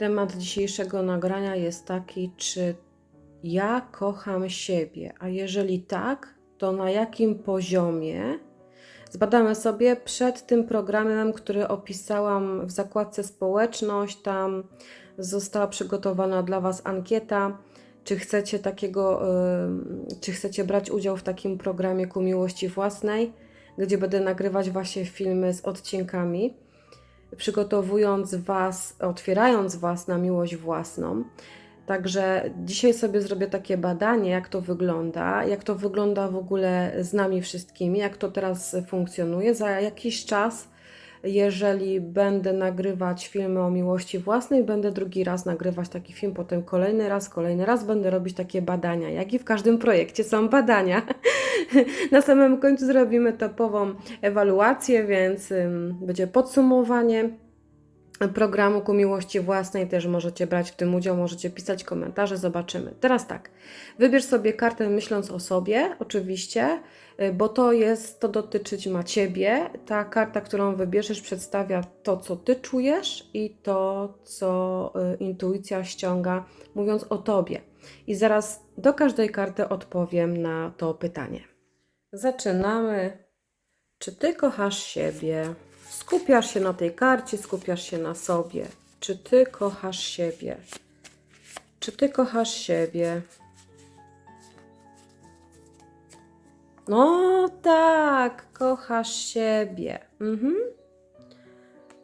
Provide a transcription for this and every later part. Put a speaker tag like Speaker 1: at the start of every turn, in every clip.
Speaker 1: Temat dzisiejszego nagrania jest taki, czy ja kocham siebie, a jeżeli tak, to na jakim poziomie? Zbadamy sobie przed tym programem, który opisałam w zakładce społeczność. Tam została przygotowana dla Was ankieta. Czy chcecie takiego, y, czy chcecie brać udział w takim programie ku miłości własnej, gdzie będę nagrywać właśnie filmy z odcinkami, przygotowując Was, otwierając Was na miłość własną. Także dzisiaj sobie zrobię takie badanie, jak to wygląda, jak to wygląda w ogóle z nami wszystkimi, jak to teraz funkcjonuje. Za jakiś czas, jeżeli będę nagrywać filmy o miłości własnej, będę drugi raz nagrywać taki film, potem kolejny raz, kolejny raz będę robić takie badania. Jak i w każdym projekcie są badania. Na samym końcu zrobimy topową ewaluację, więc będzie podsumowanie programu ku miłości własnej też możecie brać w tym udział, możecie pisać komentarze, zobaczymy. Teraz tak, wybierz sobie kartę myśląc o sobie, oczywiście, y, bo to jest, to dotyczyć ma Ciebie. Ta karta, którą wybierzesz przedstawia to, co Ty czujesz i to, co y, intuicja ściąga, mówiąc o Tobie. I zaraz do każdej karty odpowiem na to pytanie. Zaczynamy. Czy Ty kochasz siebie? Skupiasz się na tej karcie, skupiasz się na sobie. Czy ty kochasz siebie? Czy ty kochasz siebie? No tak, kochasz siebie. Mhm.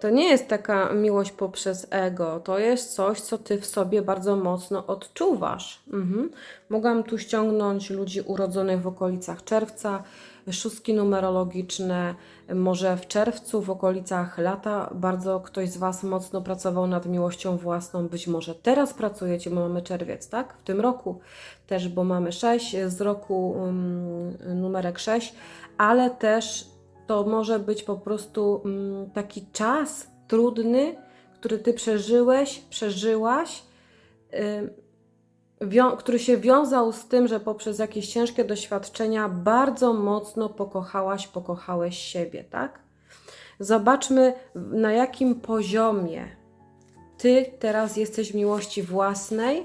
Speaker 1: To nie jest taka miłość poprzez ego, to jest coś, co ty w sobie bardzo mocno odczuwasz. Mhm. Mogłam tu ściągnąć ludzi urodzonych w okolicach czerwca, szóstki numerologiczne, może w czerwcu, w okolicach lata, bardzo ktoś z Was mocno pracował nad miłością własną. Być może teraz pracujecie, bo mamy czerwiec, tak? W tym roku też, bo mamy 6 z roku um, numerek 6, ale też to może być po prostu um, taki czas trudny, który Ty przeżyłeś, przeżyłaś. który się wiązał z tym, że poprzez jakieś ciężkie doświadczenia bardzo mocno pokochałaś, pokochałeś siebie, tak? Zobaczmy, na jakim poziomie ty teraz jesteś w miłości własnej.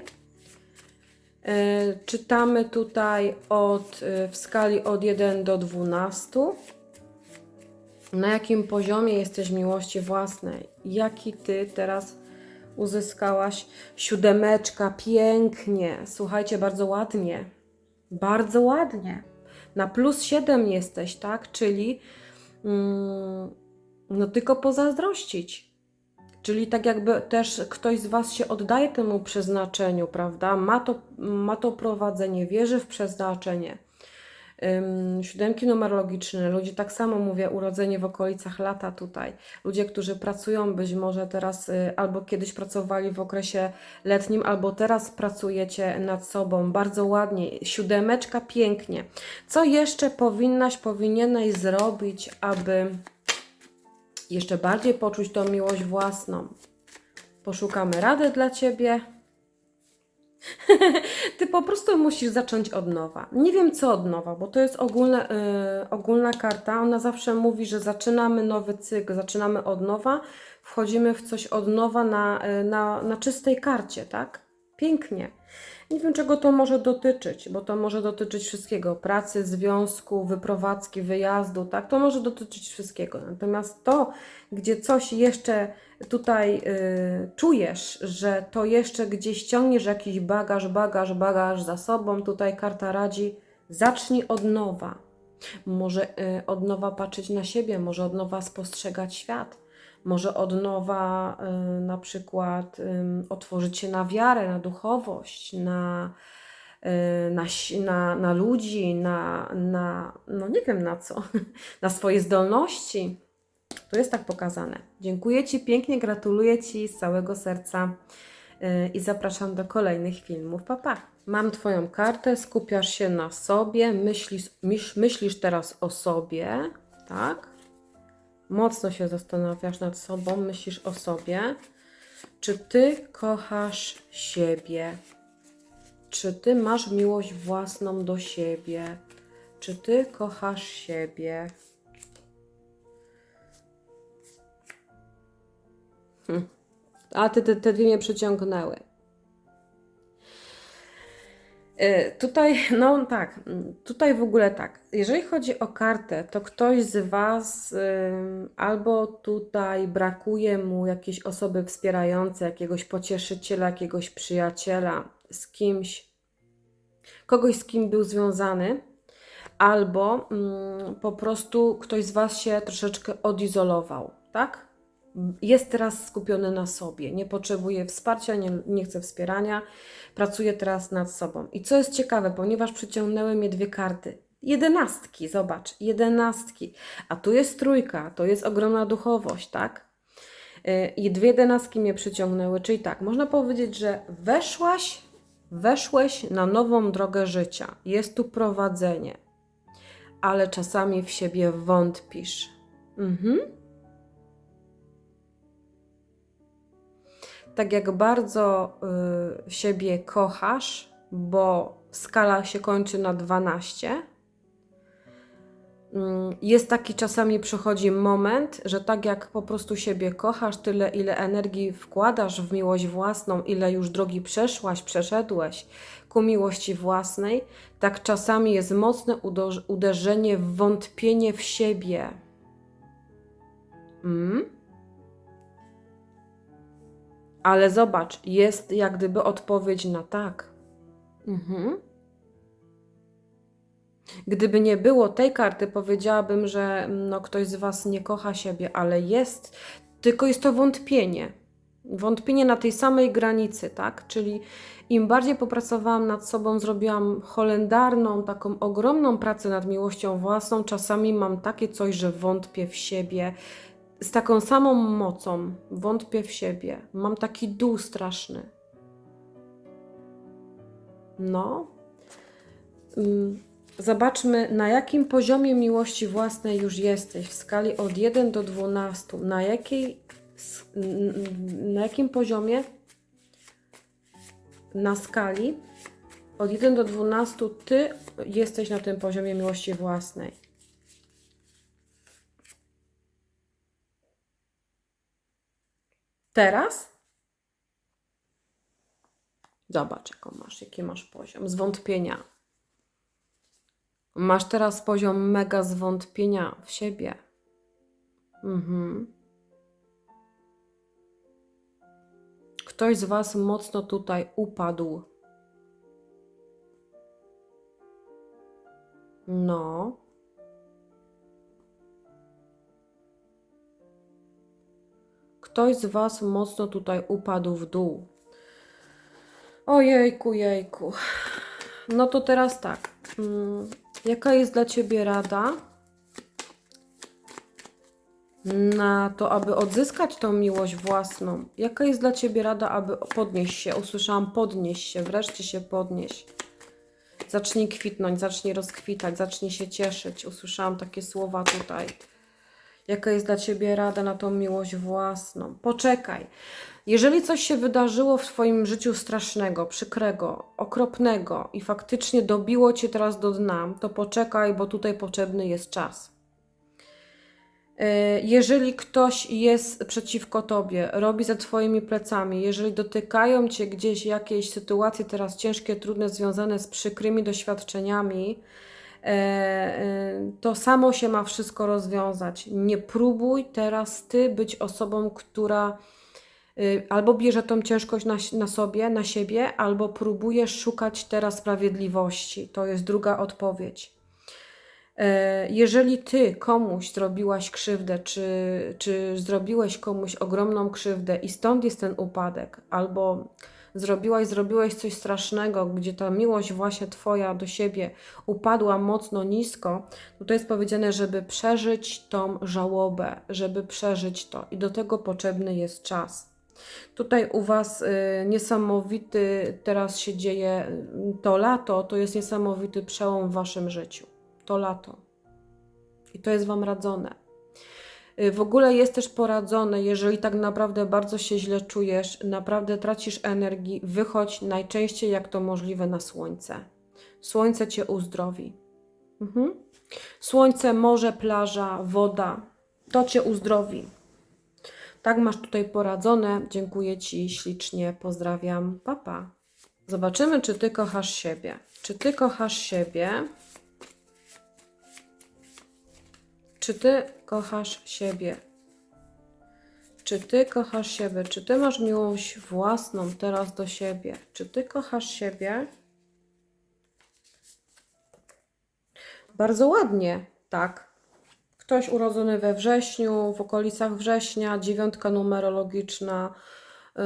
Speaker 1: Yy, czytamy tutaj od, yy, w skali od 1 do 12. Na jakim poziomie jesteś miłości własnej? Jaki ty teraz uzyskałaś? Siódemeczka, pięknie. Słuchajcie, bardzo ładnie. Bardzo ładnie. Na plus 7 jesteś, tak? Czyli mm, no tylko pozazdrościć. Czyli tak jakby też ktoś z Was się oddaje temu przeznaczeniu, prawda? Ma to, ma to prowadzenie, wierzy w przeznaczenie siódemki numerologiczne, ludzie tak samo mówię, urodzenie w okolicach lata tutaj, ludzie, którzy pracują być może teraz y, albo kiedyś pracowali w okresie letnim, albo teraz pracujecie nad sobą, bardzo ładnie, siódemeczka pięknie. Co jeszcze powinnaś, powinieneś zrobić, aby jeszcze bardziej poczuć tą miłość własną? Poszukamy rady dla Ciebie. Ty po prostu musisz zacząć od nowa. Nie wiem co od nowa, bo to jest ogólne, yy, ogólna karta. Ona zawsze mówi, że zaczynamy nowy cykl, zaczynamy od nowa, wchodzimy w coś od nowa na, yy, na, na czystej karcie, tak? Pięknie. Nie wiem, czego to może dotyczyć, bo to może dotyczyć wszystkiego: pracy, związku, wyprowadzki, wyjazdu, tak? To może dotyczyć wszystkiego. Natomiast to, gdzie coś jeszcze tutaj y, czujesz, że to jeszcze gdzieś ciągniesz jakiś bagaż, bagaż, bagaż za sobą, tutaj karta radzi, zacznij od nowa. Może y, od nowa patrzeć na siebie, może od nowa spostrzegać świat, może od nowa y, na przykład otworzyć się na wiarę, na duchowość, na, y, na, na, na ludzi, na, na, no nie wiem na co, na swoje zdolności. To jest tak pokazane. Dziękuję Ci pięknie, gratuluję Ci z całego serca y, i zapraszam do kolejnych filmów. Papa. Pa. Mam Twoją kartę, skupiasz się na sobie, myślisz, myślisz teraz o sobie, tak? Mocno się zastanawiasz nad sobą, myślisz o sobie. Czy Ty kochasz siebie? Czy Ty masz miłość własną do siebie? Czy Ty kochasz siebie? A te, te, te dwie mnie przyciągnęły. E, Tutaj, no tak, tutaj w ogóle tak. Jeżeli chodzi o kartę, to ktoś z Was albo tutaj brakuje mu jakiejś osoby wspierającej, jakiegoś pocieszyciela, jakiegoś przyjaciela, z kimś, kogoś z kim był związany, albo mm, po prostu ktoś z Was się troszeczkę odizolował, tak? Jest teraz skupiony na sobie, nie potrzebuje wsparcia, nie, nie chce wspierania, pracuje teraz nad sobą. I co jest ciekawe, ponieważ przyciągnęły mnie dwie karty. Jedenastki, zobacz, jedenastki. A tu jest trójka, to jest ogromna duchowość, tak? Yy, I dwie jedenastki mnie przyciągnęły, czyli tak, można powiedzieć, że weszłaś, weszłeś na nową drogę życia. Jest tu prowadzenie, ale czasami w siebie wątpisz. Mhm. Tak jak bardzo y, siebie kochasz, bo skala się kończy na 12, mm, jest taki czasami przychodzi moment, że tak jak po prostu siebie kochasz, tyle ile energii wkładasz w miłość własną, ile już drogi przeszłaś, przeszedłeś ku miłości własnej, tak czasami jest mocne uderzenie w wątpienie w siebie. Mm? Ale zobacz, jest jak gdyby odpowiedź na tak. Mhm. Gdyby nie było tej karty, powiedziałabym, że no, ktoś z Was nie kocha siebie, ale jest, tylko jest to wątpienie. Wątpienie na tej samej granicy, tak? Czyli im bardziej popracowałam nad sobą, zrobiłam holendarną, taką ogromną pracę nad miłością własną, czasami mam takie coś, że wątpię w siebie, z taką samą mocą wątpię w siebie. Mam taki dół straszny. No. Mm, zobaczmy, na jakim poziomie miłości własnej już jesteś w skali od 1 do 12. Na, jakiej, na jakim poziomie na skali od 1 do 12 ty jesteś na tym poziomie miłości własnej? Teraz zobacz, jaką masz, jaki masz poziom zwątpienia. Masz teraz poziom mega zwątpienia w siebie. Mhm. Ktoś z Was mocno tutaj upadł. No. Ktoś z Was mocno tutaj upadł w dół. Ojejku, jejku. No to teraz tak. Hmm, jaka jest dla Ciebie rada na to, aby odzyskać tą miłość własną? Jaka jest dla Ciebie rada, aby podnieść się? Usłyszałam podnieść się, wreszcie się podnieść. Zacznij kwitnąć, zacznij rozkwitać, zacznij się cieszyć. Usłyszałam takie słowa tutaj. Jaka jest dla ciebie rada na tą miłość własną? Poczekaj. Jeżeli coś się wydarzyło w Twoim życiu strasznego, przykrego, okropnego i faktycznie dobiło Cię teraz do dna, to poczekaj, bo tutaj potrzebny jest czas. E, jeżeli ktoś jest przeciwko Tobie, robi za Twoimi plecami, jeżeli dotykają Cię gdzieś jakieś sytuacje teraz ciężkie, trudne, związane z przykrymi doświadczeniami, to samo się ma wszystko rozwiązać. Nie próbuj teraz ty być osobą, która y, albo bierze tą ciężkość na, na sobie, na siebie, albo próbujesz szukać teraz sprawiedliwości. To jest druga odpowiedź. E, jeżeli ty komuś zrobiłaś krzywdę, czy, czy zrobiłeś komuś ogromną krzywdę i stąd jest ten upadek, albo zrobiłaś, zrobiłeś coś strasznego, gdzie ta miłość właśnie Twoja do siebie upadła mocno nisko, to to jest powiedziane, żeby przeżyć tą żałobę, żeby przeżyć to i do tego potrzebny jest czas. Tutaj u Was y, niesamowity teraz się dzieje y, to lato, to jest niesamowity przełom w Waszym życiu. To lato. I to jest Wam radzone. Y, w ogóle jest też poradzone, jeżeli tak naprawdę bardzo się źle czujesz, naprawdę tracisz energii, wychodź najczęściej jak to możliwe na słońce. Słońce cię uzdrowi. Mhm. Słońce, morze, plaża, woda to cię uzdrowi. Tak masz tutaj poradzone. Dziękuję Ci ślicznie. Pozdrawiam. Papa. Pa. Zobaczymy, czy Ty kochasz siebie. Czy Ty kochasz siebie? Czy Ty kochasz siebie? Czy Ty kochasz siebie? Czy Ty masz miłość własną teraz do siebie? Czy Ty kochasz siebie? Bardzo ładnie, tak. Ktoś urodzony we wrześniu, w okolicach września, dziewiątka numerologiczna, yy,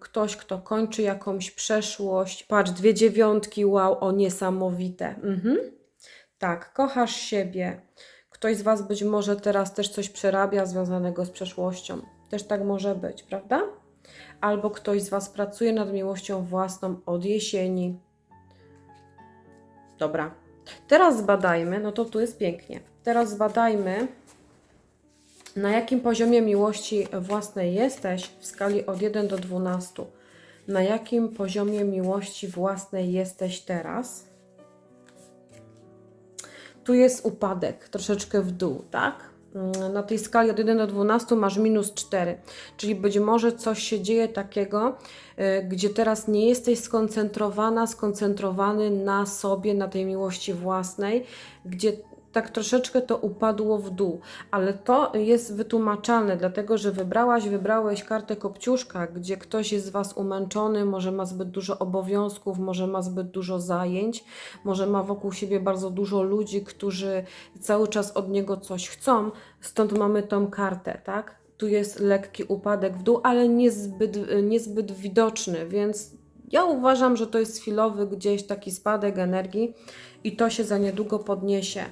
Speaker 1: ktoś, kto kończy jakąś przeszłość. Patrz, dwie dziewiątki, wow, o niesamowite. Mhm. Tak, kochasz siebie. Ktoś z Was być może teraz też coś przerabia związanego z przeszłością. Też tak może być, prawda? Albo ktoś z Was pracuje nad miłością własną od jesieni. Dobra. Teraz zbadajmy, no to tu jest pięknie. Teraz zbadajmy, na jakim poziomie miłości własnej jesteś w skali od 1 do 12. Na jakim poziomie miłości własnej jesteś teraz? Tu jest upadek, troszeczkę w dół, tak? Mm, Na tej skali od 1 do 12 masz minus 4, czyli być może coś się dzieje takiego, y, gdzie teraz nie jesteś skoncentrowana, skoncentrowany na sobie, na tej miłości własnej, gdzie tak troszeczkę to upadło w dół, ale to jest wytłumaczalne, dlatego że wybrałaś, wybrałeś kartę kopciuszka, gdzie ktoś jest z Was umęczony, może ma zbyt dużo obowiązków, może ma zbyt dużo zajęć, może ma wokół siebie bardzo dużo ludzi, którzy cały czas od niego coś chcą, stąd mamy tą kartę, tak? Tu jest lekki upadek w dół, ale niezbyt, niezbyt widoczny, więc ja uważam, że to jest chwilowy gdzieś taki spadek energii i to się za niedługo podniesie.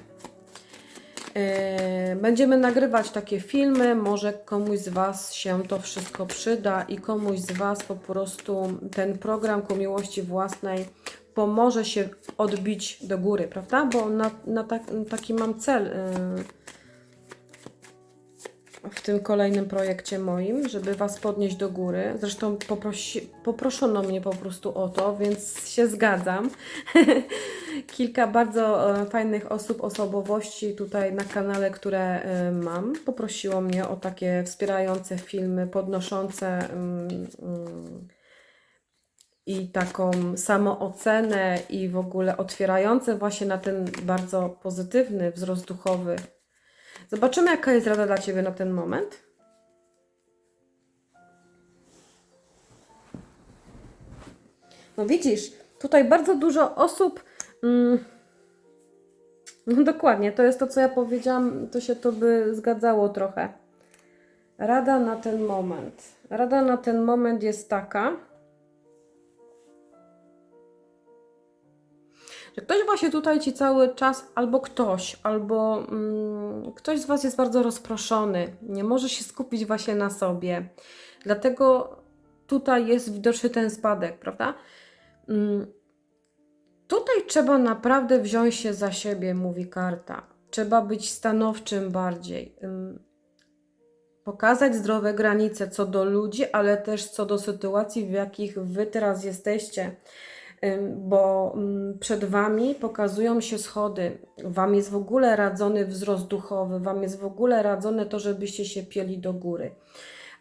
Speaker 1: Yy, Będziemy nagrywać takie filmy, może komuś z Was się to wszystko przyda i komuś z Was po prostu ten program ku miłości własnej pomoże się odbić do góry, prawda? Bo na, na tak, taki mam cel yy, w tym kolejnym projekcie moim, żeby Was podnieść do góry. Zresztą poprosi, poproszono mnie po prostu o to, więc się zgadzam. Kilka bardzo e, fajnych osób, osobowości tutaj na kanale, które e, mam, poprosiło mnie o takie wspierające filmy, podnoszące mm, mm, i taką samoocenę i w ogóle otwierające właśnie na ten bardzo pozytywny wzrost duchowy. Zobaczymy, jaka jest rada dla Ciebie na ten moment. No widzisz, tutaj bardzo dużo osób. Mm, no dokładnie, to jest to, co ja powiedziałam, to się to by zgadzało trochę. Rada na ten moment. Rada na ten moment jest taka, że ktoś właśnie tutaj ci cały czas, albo ktoś, albo mm, ktoś z Was jest bardzo rozproszony, nie może się skupić właśnie na sobie. Dlatego tutaj jest widoczny ten spadek, prawda? Mm, tutaj trzeba naprawdę wziąć się za siebie, mówi karta. Trzeba być stanowczym bardziej. Ym, pokazać zdrowe granice co do ludzi, ale też co do sytuacji, w jakich Wy teraz jesteście bo mm, przed Wami pokazują się schody. Wam jest w ogóle radzony wzrost duchowy, Wam jest w ogóle radzone to, żebyście się pieli do góry.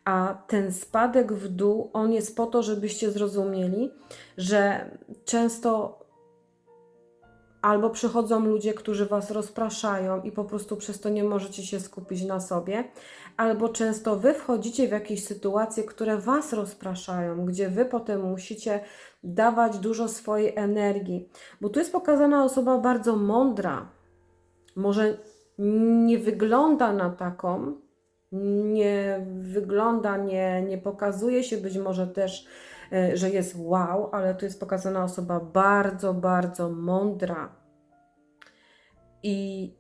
Speaker 1: A ten spadek w dół, on jest po to, żebyście zrozumieli, że często albo przychodzą ludzie, którzy Was rozpraszają i po prostu przez to nie możecie się skupić na sobie, albo często Wy wchodzicie w jakieś sytuacje, które Was rozpraszają, gdzie Wy potem musicie dawać dużo swojej energii, bo tu jest pokazana osoba bardzo mądra. Może nie wygląda na taką, nie wygląda, nie, nie pokazuje się być może też, że jest wow, ale tu jest pokazana osoba bardzo, bardzo mądra. I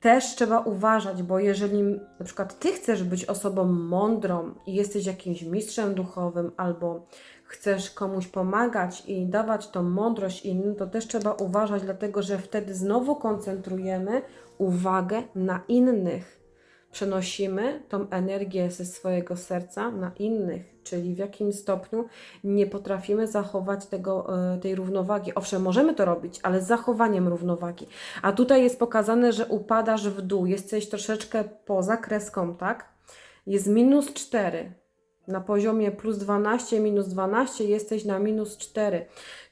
Speaker 1: też trzeba uważać, bo jeżeli na przykład ty chcesz być osobą mądrą i jesteś jakimś mistrzem duchowym albo chcesz komuś pomagać i dawać tą mądrość innym, to też trzeba uważać, dlatego że wtedy znowu koncentrujemy uwagę na innych. Przenosimy tą energię ze swojego serca na innych, czyli w jakim stopniu nie potrafimy zachować tego, e, tej równowagi. Owszem, możemy to robić, ale z zachowaniem równowagi. A tutaj jest pokazane, że upadasz w dół, jesteś troszeczkę poza kreską, tak? jest minus 4. Na poziomie plus 12, minus 12 jesteś na minus 4.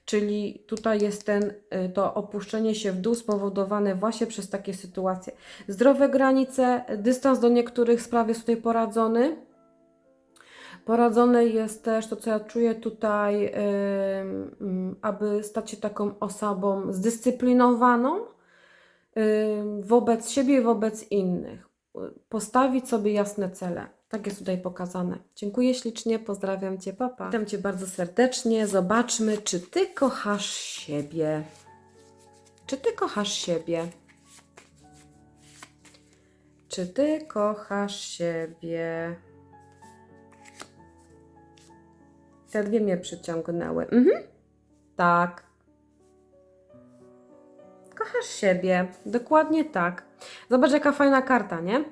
Speaker 1: Czyli tutaj jest ten, y, to opuszczenie się w dół spowodowane właśnie przez takie sytuacje. Zdrowe granice, dystans do niektórych spraw jest tutaj poradzony. Poradzone jest też to, co ja czuję tutaj, ym, ym, aby stać się taką osobą zdyscyplinowaną ym, wobec siebie i wobec innych. Postawić sobie jasne cele. Tak jest tutaj pokazane. Dziękuję ślicznie, pozdrawiam Cię, papa. Witam Cię bardzo serdecznie. Zobaczmy, czy Ty kochasz siebie. Czy Ty kochasz siebie? Czy Ty kochasz siebie? Te dwie mnie przyciągnęły. Mhm. Tak. Kochasz siebie. Dokładnie tak. Zobacz, jaka fajna karta, nie?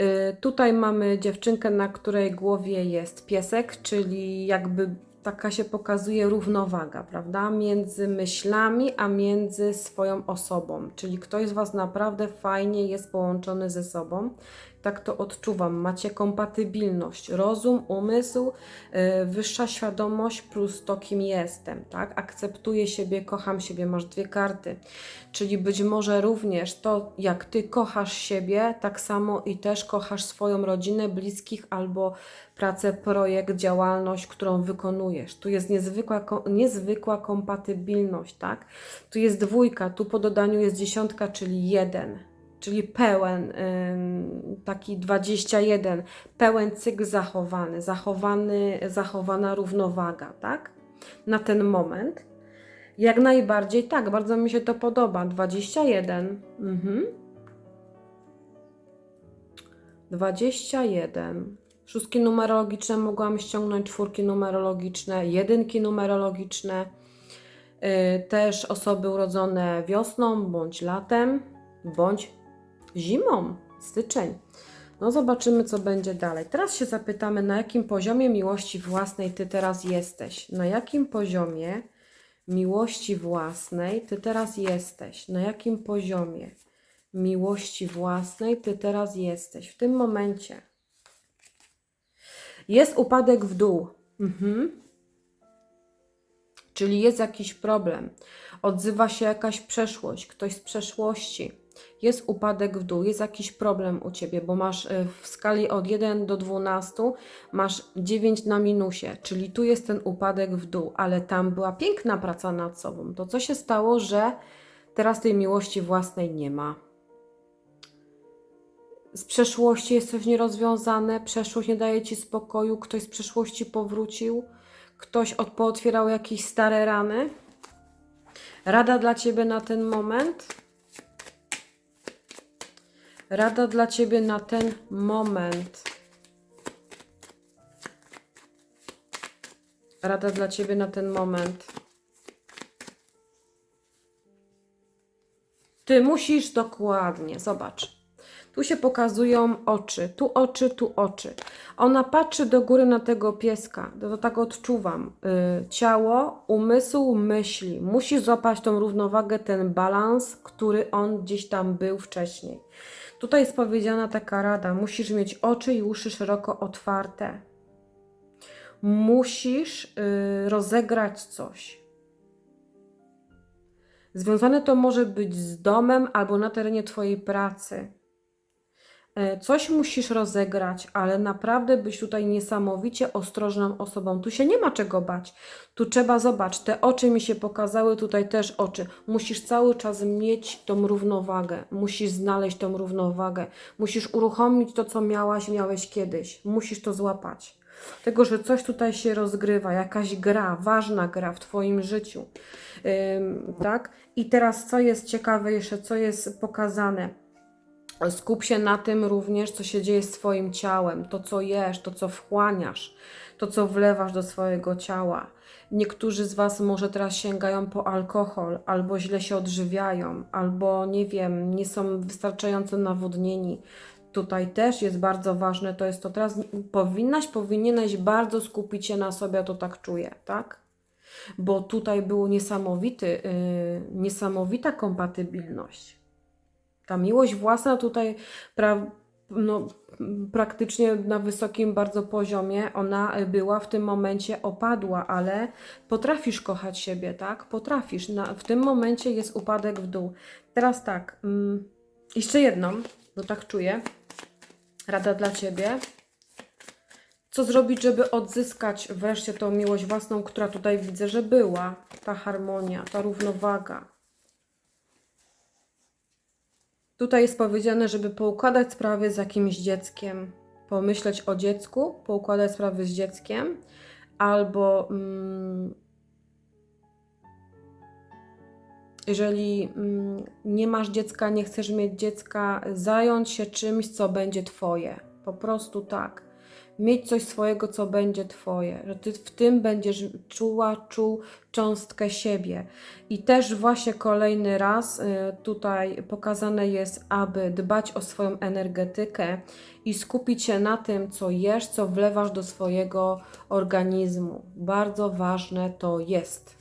Speaker 1: Y, tutaj mamy dziewczynkę, na której głowie jest piesek, czyli jakby taka się pokazuje równowaga, prawda? Między myślami, a między swoją osobą. Czyli ktoś z Was naprawdę fajnie jest połączony ze sobą. Tak to odczuwam. Macie kompatybilność, rozum, umysł, yy, wyższa świadomość plus to, kim jestem, tak? Akceptuję siebie, kocham siebie, masz dwie karty. Czyli być może również to, jak Ty kochasz siebie, tak samo i też kochasz swoją rodzinę, bliskich albo pracę, projekt, działalność, którą wykonujesz. Tu jest niezwykła, niezwykła kompatybilność, tak? Tu jest dwójka, tu po dodaniu jest dziesiątka, czyli jeden, czyli pełen, taki 21, pełen cykl zachowany, zachowany, zachowana równowaga, tak? Na ten moment. Jak najbardziej tak, bardzo mi się to podoba. 21. Mhm. 21. Szóstki numerologiczne mogłam ściągnąć, czwórki numerologiczne, jedynki numerologiczne. Yy, też osoby urodzone wiosną, bądź latem, bądź zimą, styczeń. No zobaczymy, co będzie dalej. Teraz się zapytamy, na jakim poziomie miłości własnej Ty teraz jesteś? Na jakim poziomie miłości własnej Ty teraz jesteś? Na jakim poziomie miłości własnej Ty teraz jesteś? W tym momencie. Jest upadek w dół. Mhm. Czyli jest jakiś problem. Odzywa się jakaś przeszłość, ktoś z przeszłości. Jest upadek w dół, jest jakiś problem u ciebie, bo masz y, w skali od 1 do 12 masz 9 na minusie, czyli tu jest ten upadek w dół, ale tam była piękna praca nad sobą. To co się stało, że teraz tej miłości własnej nie ma z przeszłości jest coś nierozwiązane, przeszłość nie daje ci spokoju, ktoś z przeszłości powrócił, ktoś od, pootwierał jakieś stare rany. Rada dla ciebie na ten moment. Rada dla ciebie na ten moment. Rada dla ciebie na ten moment. Ty musisz dokładnie, zobacz. Tu się pokazują oczy, tu oczy, tu oczy. Ona patrzy do góry na tego pieska, to, tak odczuwam. Yy, ciało, umysł, myśli. Musi złapać tą równowagę, ten balans, który on gdzieś tam był wcześniej. Tutaj jest powiedziana taka rada: musisz mieć oczy i uszy szeroko otwarte. Musisz yy, rozegrać coś. Związane to może być z domem albo na terenie Twojej pracy. E, Coś musisz rozegrać, ale naprawdę być tutaj niesamowicie ostrożną osobą. Tu się nie ma czego bać. Tu trzeba zobacz, te oczy mi się pokazały, tutaj też oczy. Musisz cały czas mieć tą równowagę. Musisz znaleźć tą równowagę. Musisz uruchomić to, co miałaś, miałeś kiedyś. Musisz to złapać. Tego, że coś tutaj się rozgrywa, jakaś gra, ważna gra w Twoim życiu. Tak? I teraz, co jest ciekawe jeszcze, co jest pokazane Skup się na tym również, co się dzieje z Twoim ciałem, to co jesz, to co wchłaniasz, to co wlewasz do swojego ciała. Niektórzy z Was może teraz sięgają po alkohol, albo źle się odżywiają, albo nie wiem, nie są wystarczająco nawodnieni. Tutaj też jest bardzo ważne, to jest to teraz powinnaś, powinieneś bardzo skupić się na sobie, to tak czuję, tak? Bo tutaj było niesamowity, yy, niesamowita kompatybilność. Ta miłość własna tutaj pra no, praktycznie na wysokim bardzo poziomie. Ona była w tym momencie opadła, ale potrafisz kochać siebie, tak? Potrafisz. Na, w tym momencie jest upadek w dół. Teraz tak, mm, jeszcze jedną, bo tak czuję. Rada dla Ciebie. Co zrobić, żeby odzyskać wreszcie tą miłość własną, która tutaj widzę, że była? Ta harmonia, ta równowaga. Tutaj jest powiedziane, żeby poukładać sprawy z jakimś dzieckiem, pomyśleć o dziecku, poukładać sprawy z dzieckiem, albo mm, jeżeli mm, nie masz dziecka, nie chcesz mieć dziecka, zająć się czymś, co będzie Twoje. Po prostu tak. Mieć coś swojego, co będzie Twoje, że Ty w tym będziesz czuła, czuł cząstkę siebie. I też właśnie kolejny raz y, tutaj pokazane jest, aby dbać o swoją energetykę i skupić się na tym, co jesz, co wlewasz do swojego organizmu. Bardzo ważne to jest.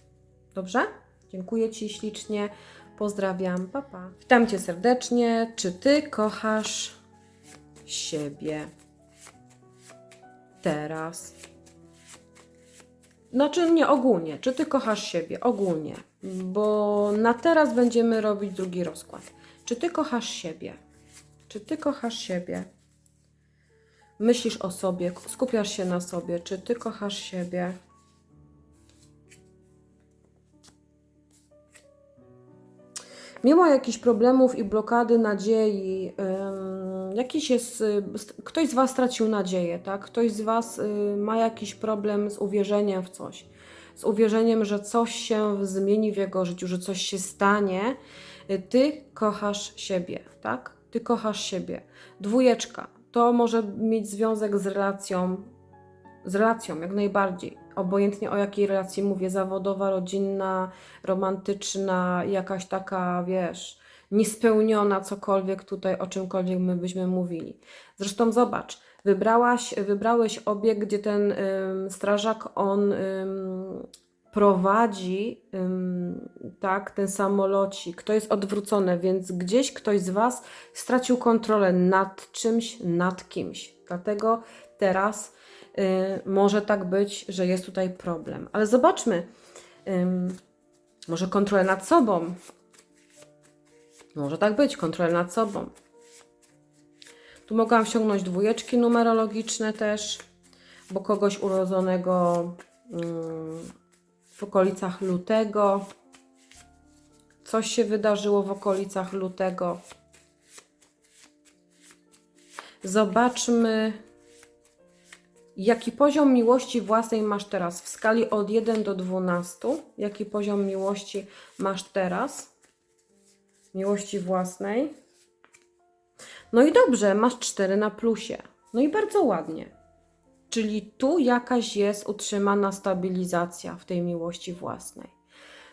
Speaker 1: Dobrze? Dziękuję Ci ślicznie. Pozdrawiam. Papa. Pa. Witam Cię serdecznie. Czy Ty kochasz siebie? Teraz. Znaczy nie ogólnie. Czy Ty kochasz siebie? Ogólnie. Bo na teraz będziemy robić drugi rozkład. Czy Ty kochasz siebie? Czy Ty kochasz siebie? Myślisz o sobie, skupiasz się na sobie. Czy Ty kochasz siebie? Mimo jakichś problemów i blokady nadziei, jakiś jest, y, ktoś z Was stracił nadzieję, tak? Ktoś z Was y, ma jakiś problem z uwierzeniem w coś, z uwierzeniem, że coś się zmieni w jego życiu, że coś się stanie. Y, Ty kochasz siebie, tak? Ty kochasz siebie. Dwójeczka. To może mieć związek z relacją, z relacją jak najbardziej obojętnie o jakiej relacji mówię, zawodowa, rodzinna, romantyczna, jakaś taka, wiesz, niespełniona, cokolwiek tutaj, o czymkolwiek my byśmy mówili. Zresztą zobacz, wybrałaś, wybrałeś obiekt, gdzie ten ym, strażak, on ym, prowadzi ym, tak, ten samolocik, to jest odwrócone, więc gdzieś ktoś z Was stracił kontrolę nad czymś, nad kimś. Dlatego teraz Y, może tak być, że jest tutaj problem. Ale zobaczmy, może kontrolę nad sobą. Może tak być, kontrolę nad sobą. Tu mogłam ściągnąć dwójeczki numerologiczne też, bo kogoś urodzonego w okolicach lutego. Coś się wydarzyło w okolicach lutego. Zobaczmy, Jaki poziom miłości własnej masz teraz? W skali od 1 do 12. Jaki poziom miłości masz teraz? Miłości własnej. No i dobrze, masz 4 na plusie. No i bardzo ładnie. Czyli tu jakaś jest utrzymana stabilizacja w tej miłości własnej.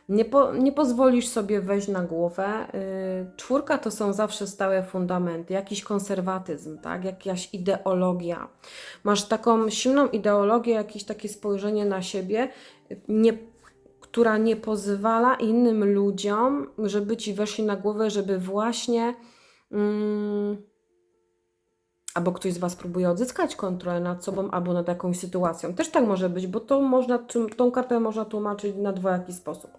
Speaker 1: Nie, po, nie pozwolisz sobie wejść na głowę. Yy, czwórka to są zawsze stałe fundamenty, jakiś konserwatyzm, tak? jakaś ideologia. Masz taką silną ideologię, jakieś takie spojrzenie na siebie, nie, która nie pozwala innym ludziom, żeby ci weszli na głowę, żeby właśnie. Yy, albo ktoś z Was próbuje odzyskać kontrolę nad sobą, albo nad jakąś sytuacją. Też tak może być, bo to można, tą kartę można tłumaczyć na dwojaki sposób.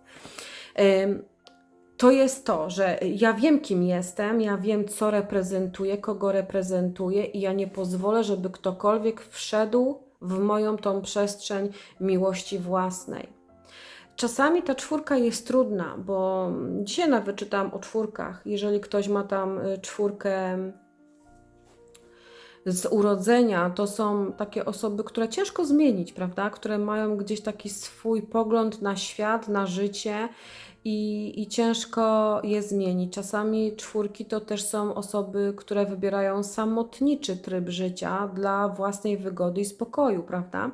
Speaker 1: To jest to, że ja wiem, kim jestem, ja wiem, co reprezentuję, kogo reprezentuję, i ja nie pozwolę, żeby ktokolwiek wszedł w moją tą przestrzeń miłości własnej. Czasami ta czwórka jest trudna, bo dzisiaj nawet czytałam o czwórkach. Jeżeli ktoś ma tam y, czwórkę z urodzenia to są takie osoby, które ciężko zmienić, prawda? Które mają gdzieś taki swój pogląd na świat, na życie i, i ciężko je zmienić. Czasami czwórki to też są osoby, które wybierają samotniczy tryb życia dla własnej wygody i spokoju, prawda?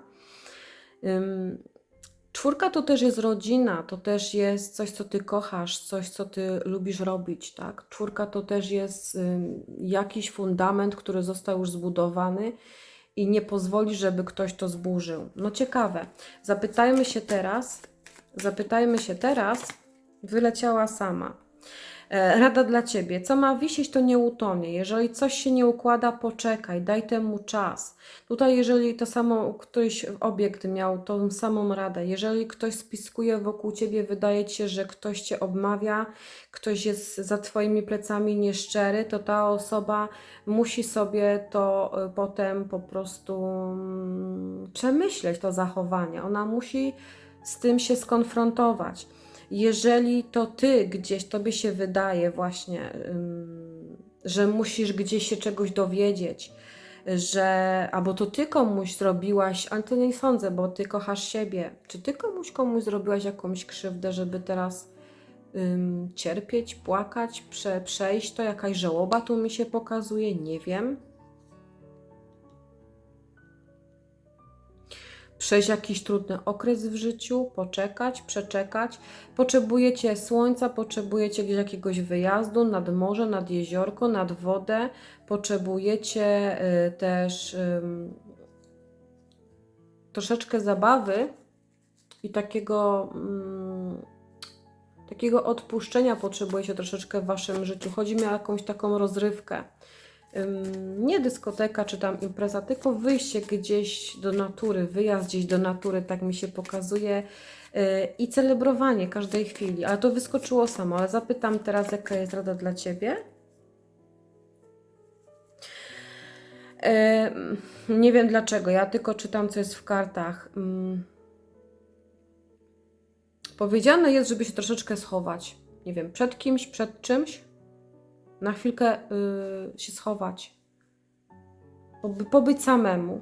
Speaker 1: Czwórka to też jest rodzina, to też jest coś, co ty kochasz, coś, co ty lubisz robić, tak? Czwórka to też jest jakiś fundament, który został już zbudowany i nie pozwoli, żeby ktoś to zburzył. No ciekawe. Zapytajmy się teraz, zapytajmy się teraz, wyleciała sama. E, Rada dla Ciebie. Co ma wisieć, to nie utonie. Jeżeli coś się nie układa, poczekaj, daj temu czas. Tutaj, jeżeli to samo któryś obiekt miał tą samą radę, jeżeli ktoś spiskuje wokół Ciebie, wydaje Ci się, że ktoś Cię obmawia, ktoś jest za Twoimi plecami nieszczery, to ta osoba musi sobie to y, potem po prostu mm, przemyśleć, to zachowanie. Ona musi z tym się skonfrontować. Jeżeli to ty gdzieś tobie się wydaje właśnie, że musisz gdzieś się czegoś dowiedzieć, że albo to ty komuś zrobiłaś, ale to nie sądzę, bo ty kochasz siebie. Czy ty komuś komuś zrobiłaś jakąś krzywdę, żeby teraz cierpieć, płakać, prze, przejść to? Jakaś żałoba tu mi się pokazuje? Nie wiem. Przejść jakiś trudny okres w życiu, poczekać, przeczekać. Potrzebujecie słońca, potrzebujecie gdzieś jakiegoś wyjazdu nad morze, nad jeziorko, nad wodę. Potrzebujecie y, też ym, troszeczkę zabawy i takiego, mm, takiego odpuszczenia potrzebujecie troszeczkę w waszym życiu. Chodzi mi o jakąś taką rozrywkę nie dyskoteka czy tam impreza, tylko wyjście gdzieś do natury, wyjazd gdzieś do natury, tak mi się pokazuje. yy, I celebrowanie każdej chwili, ale to wyskoczyło samo. Ale zapytam teraz, jaka jest rada dla ciebie? Nie wiem dlaczego, ja tylko czytam, co jest w kartach. Powiedziane jest, żeby się troszeczkę schować. Nie wiem, przed kimś, przed czymś, na chwilkę y, się schować, Poby, pobyć samemu.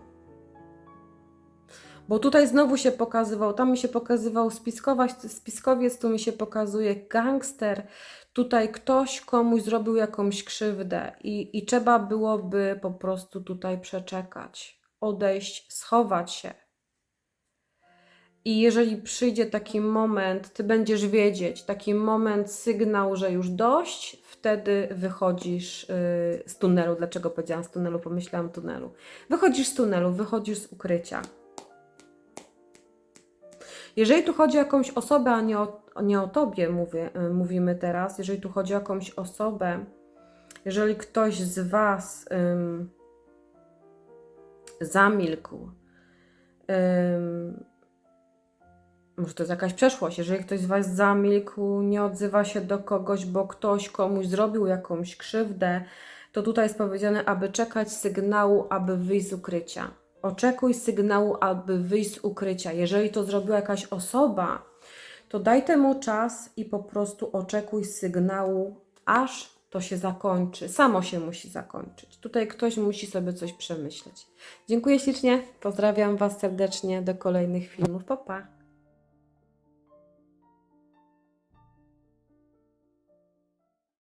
Speaker 1: Bo tutaj znowu się pokazywał, tam mi się pokazywał spiskować, spiskowiec, tu mi się pokazuje gangster. Tutaj ktoś komuś zrobił jakąś krzywdę i, i trzeba byłoby po prostu tutaj przeczekać, odejść, schować się. I jeżeli przyjdzie taki moment, ty będziesz wiedzieć, taki moment, sygnał, że już dość, wtedy wychodzisz y, z tunelu. Dlaczego powiedziałam z tunelu? Pomyślałam tunelu. Wychodzisz z tunelu, wychodzisz z ukrycia. Jeżeli tu chodzi o jakąś osobę, a nie o, nie o tobie mówię, y, mówimy teraz, jeżeli tu chodzi o jakąś osobę, jeżeli ktoś z Was ym, zamilkł, ym, może to jest jakaś przeszłość. Jeżeli ktoś z Was zamilkł, nie odzywa się do kogoś, bo ktoś komuś zrobił jakąś krzywdę, to tutaj jest powiedziane, aby czekać sygnału, aby wyjść z ukrycia. Oczekuj sygnału, aby wyjść z ukrycia. Jeżeli to zrobiła jakaś osoba, to daj temu czas i po prostu oczekuj sygnału, aż to się zakończy. Samo się musi zakończyć. Tutaj ktoś musi sobie coś przemyśleć. Dziękuję ślicznie, pozdrawiam Was serdecznie, do kolejnych filmów. Pa, pa.